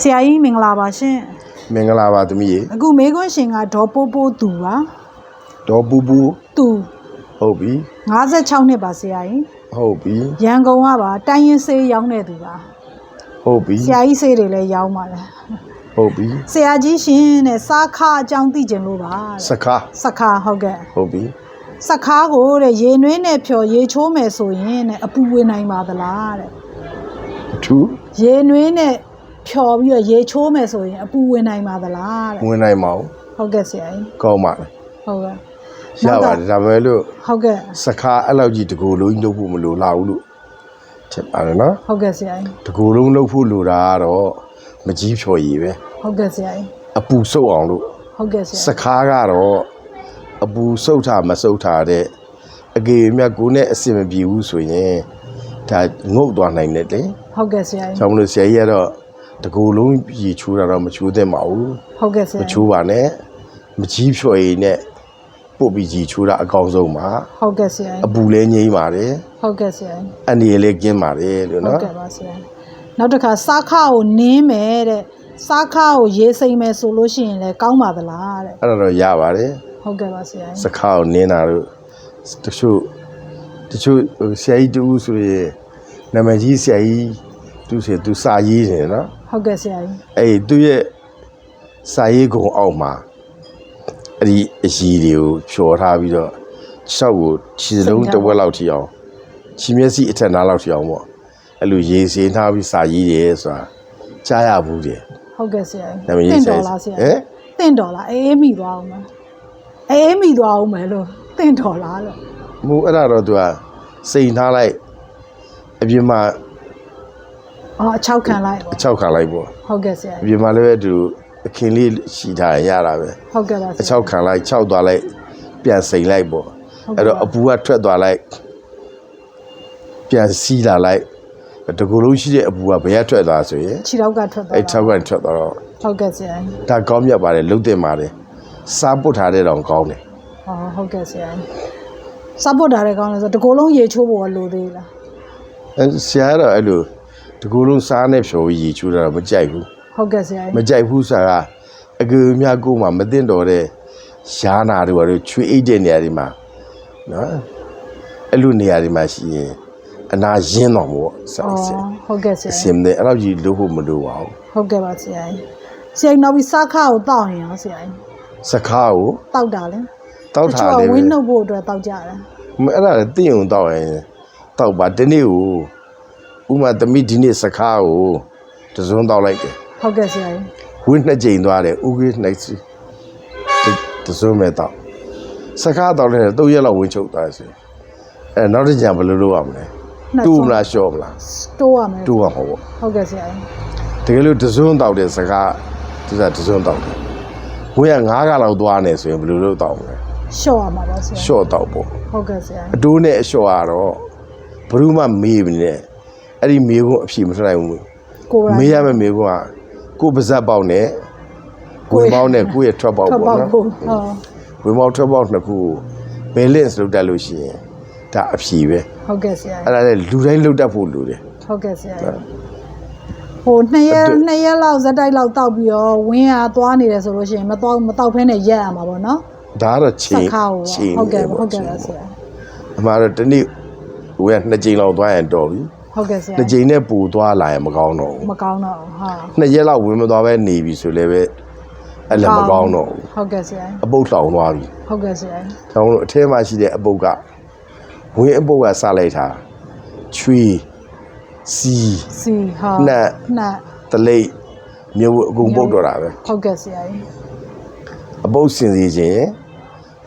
ဆရာကြီးမင်္ဂလာပါရှင်မင်္ဂလာပါသမီးရေအခုမေခွန်းရှင်ကဒေါ်ပိုးပိုးသူပါဒေါ်ပူပူသူဟုတ်ပြီ56နှစ်ပါဆရာကြီးဟုတ်ပြီရန်ကုန်ကပါတိုင်းရင်ဆေးရောင်းတဲ့သူပါဟုတ်ပြီဆရာကြီးဆေးတွေလည်းရောင်းပါတယ်ဟုတ်ပြီဆရာကြီးရှင်တဲ့စားခါအကြောင်းသိကျင်လို့ပါစခါစခါဟုတ်ကဲ့ဟုတ်ပြီစခါကိုတဲ့ရေနွေးနဲ့ဖြော်ရေချိုးမယ်ဆိုရင်တဲ့အပူဝင်နိုင်ပါသလားတဲ့အထူးရေနွေးနဲ့ ဖြော်ပြီးတော့ရေချိုးမယ်ဆိုရင်အပူဝင်နိုင်ပါသလားတဲ့ဝင်နိုင်မအောင်ဟုတ်ကဲ့ဆရာကြီးကောင်းပါလေဟုတ်ကဲ့ရပါတယ်ဒါပေမဲ့လို့ဟုတ်ကဲ့စခါအဲ့လောက်ကြီးတကူလုံးကြီးလုပ်ဖို့မလိုလာဘူးလို့ထင်ပါတယ်နော်ဟုတ်ကဲ့ဆရာကြီးတကူလုံးလုပ်ဖို့လိုတာကတော့မကြီးဖြော်ရည်ပဲဟုတ်ကဲ့ဆရာကြီးအပူဆုပ်အောင်လို့ဟုတ်ကဲ့ဆရာစခါကတော့အပူဆုပ်တာမဆုပ်တာတဲ့အကေမြတ်ကိုနဲ့အစင်မပြေဘူးဆိုရင်ဒါငုတ်သွားနိုင်တယ်လေဟုတ်ကဲ့ဆရာကြီးကြောင့်မလို့ဆရာကြီးကတော့ တကူလုံးရေချိုးတာတော့မချိုးသင့်ပါဘူးဟုတ်ကဲ့ဆမရာချိုးပါနဲ့မကြီးဖြော်ရည်နဲ့ပုတ်ပြီးကြီးချိုးတာအကောင်းဆုံးပါဟုတ်ကဲ့ဆရာအကြီးပူလည်းငြိမ်းပါတယ်ဟုတ်ကဲ့ဆရာကြီးအန်ဒီလည်းကင်းပါတယ်လို့ဟုတ်နော်ကဲ့ပါဆရာကြီးနောက်တစ်ခါစားခါကိုနင်းမယ်တဲ့စားခါကိုရေးစိမ့်မယ်ဆိုလို့ရှိရင်လည်းကောင်းပါသလားတဲ့အဲ့ဒါတော့ရပါတယ်ဟုတ်ကဲ့ပါဆရာစကြီးခါကိုနင်းတာတို့တချို့တချို့ဟိုဆရာကြီးတူဆိုရင်နာမည်ကြီးဆရာကြီး သူဆိုသူစာရေးနေနော်ဟုတ်ကဲ့ဆရာကြီးအဲ့ဒီသူရဲ့စာရေးကုံအောက်မှာအဲ့ဒီအကြီးတွေကိုဖြော်ထားပြီးတော့ခြောက်ကိုခြေစလုံးတစ်ဝက်လောက်ထိအောင်ခြေမျက်စိအထက်နားလောက်ထိအောင်ပေါ့အဲ့လိုရေစင်ထားပြီးစာရေးတယ်ဆိုတာကြားရဘူးတယ်ဟုတ်ကဲ့ဆရာကြီးနာမည်တကြီးင့်ဆရာတော်လားဆရာဟမ်တင့်တော်လားအေးအေးမိသွားအောင်မအေးအေးမိသွားအောင်မယ်လို့တင့်တော်လားလို့မူအဲ့ဒါတော့သူကစိန်ထားလိုက်အပြင်မှာ အော်အချောက်ခံလိုက်အပေါ့ချောက်ခံလိုက်ပေါ့ဟုတ်ကဲ့ဆရာအကြီးပြင်မှာလည်းပဲသူအခင်းလေးရှိထားရင်ရတာပဲဟုတ်ကဲ့ပါဆအရာချောက်ခံလိုက်ခြောက်သွားလိုက်ပြန်စိန်လိုက်ပေါ့အဲ့တော့အပူကထွက်သွားလိုက်ပြန်စီးလာလိုက်တကူလုံးရှိတဲ့အပူကဘယ်ကထွက်သွားဆိုရင်ခြေထောက်ကထွက်သွားအဲ့တာထောက်ကန်ထွက်သွားတော့ဟုတ်ကဲ့ဆရာကြီးဒါကောင်းမြတ်ပါတယ်လုတ်တင်ပါတယ်စားပုတ်ထားတဲ့တောင်ကောင်းတယ်ဟောဟုတ်ကဲ့ဆရာကြီးစပ်ပုတ်တာလည်းကောင်းတယ်ဆိုတော့တကိုယ်လုံးရေချိုးဖို့ကလိုသေးလားအဲဆရာကတော့အဲ့လို တကူလုံးစားနဲ့ဖြော်ပြီးရေချူတာတော့မကြိုက်ဘူးဟုတ်ကဲ့ဆရာမကြီးကြိုက်ဘူးဆိုတာကအကူအများကိုမှမသိတော့တဲ့ရှားနာတွေကတော့ချွေအိတ်တဲ့နေရာတွေမှာနော်အဲ့လိုနေရာတွေမှာရှိရင်အနာရင်းတော့မို့ဆရာအော်ဆရာဟုတ်ကဲ့ဆရာအစကြီးင်နဲ့အဲ့လိုကြီးလို့ဖို့မလိုပါဘူးဟုတ်ကဲ့ပါဆရာကြီးဆရာကြီးနောက်ပြီးစားခါကိုတောက်ရင်ရောဆရာကြီးစခါကိုတောက်တာလေတောက်ထားတတယ်ချို့ကပဲဝင်းနှုတ်ဖို့အတွက်တောက်ကြတယ် မအဲ့ဒါလည်းတင့်ုံတောက်ရင်တောက်ပါဒီနေ့ကို ဥမာသမီးဒီနေ့စခါကိုတစုံတောက်လိုက်တယ်ဟုတ်ကဲ့ဆရာကြီးဝင်းနှစ်ကြိမ်သွားတယ်ဥကေးနိုင်စီတစုံမဲ့တောက်စခါတောက်တယ်၃ရက်လောက်ဝင်းချုပ်သွားတယ်ဆိုရင်အဲနောက်တစ်ကြံဘယ်လိုလုပ်ရမလဲနှစ်တူဆုံးမလားလျှော့မလားတိုးရမယ်တူရမှာပေါ့ဟုတ်ကဲ့ဆရာကြီးတကယ်လို့တစုံတောက်တဲ့စကားသူကတစုံတောက်တယ်ဝင်းက9ကလောက်သွားနေဆိုရင်ဘယ်လိုလုပ်တောက်မလဲရှော့ရမှာပါဆရာလျှော့တောက်ပေါ့ဟုတ်ကဲ့ဆရာအတိုးနဲ့အလျှော့ကတော့ဘယ်သူမှမေးမနေနဲ့ အဲ့ဒီမေးခွန်းအဖြေမထွက်နိုင်ဘူးကိုယ်မေးရမယ့်မေးခွန်းကကိုယ်ပါဇက်ပေါက်နဲ့ကိုယ်ပေါက်နဲ့ကိုယ့်ရဲ့ထွက်ပေါက်ထွက်ပေါ့ပေါက်နော်ကိုဟောဝင်ပေါက်ထွက်ပေါက်နှစ်ခုကို balance လုပ်တတ်လို့ရှိရင်ဒါအဖြေပဲဟုတ်ကဲ့ဆရာအဲ့ဒါလည်းလူတိုင်းလုပ်တတ်ဖို့လိုတယ်ဟုတ်ကဲ့ဆရာကြီးဟိုနှစ်ရက်နှစ်ရက်လောက်ဇက်တိုက်လောက်တောက်ပြီးတော့ဝင်းအားသွားနေတယ်ဆိုလို့ရှိရင်မတော့မတော့ဖဲနဲ့ရက်ရမှာပေါ့နော်ဒါကတော့ချစင်းခါကိုချင်းဟုတ်ကဲ့နေဟုတ်ကဲ့ချပါင်းဆရာအမှားတော့ဒီနေ့ဝယ်နှစ်ကြိမ်လောက်သွားရင်တော်ပြီ ဟုတ်ကဲ့ဆရာနှစ်ကြိမ်နဲ့ပူသွားလာရင်မကောင်းတော့မဘူးကောင်းတော့ဘူးဟာနှစ်ရက်လောက်ဝင်မသွားပဲနေပြီဆိုလည်းပဲအဲ့လည်းမကောင်းတော့ဘူးဟုတ်ကဲ့ဆရာအပုတ်လောင်သွားပြီဟုတ်ကဲ့ဆရာ။ဒါကြောင့်မို့အထဲမှာရှိတဲ့အပုတ်ကဝင်းအပုတ်ကစလိုက်တာချွေးစီစီဟာနှက်နှက်တလိပ်မြို့အကုန်ပုတ်တော့တာပဲဟုတ်ကဲ့ဆရာကြီးအပုတ်စင်စီခြင်း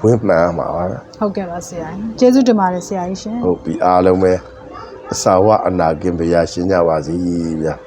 ဝင်းမှန်မှာပါပဲဟုတ်ကဲ့ပါဆရာကြီးကျေးဇူးတင်ပါတယ်ဆရာကြီးရှင်ဟုတ်ပြီအားလုံးပဲ အစာဝအနာကင်ပရာရှင်းကြပါစေဗျာ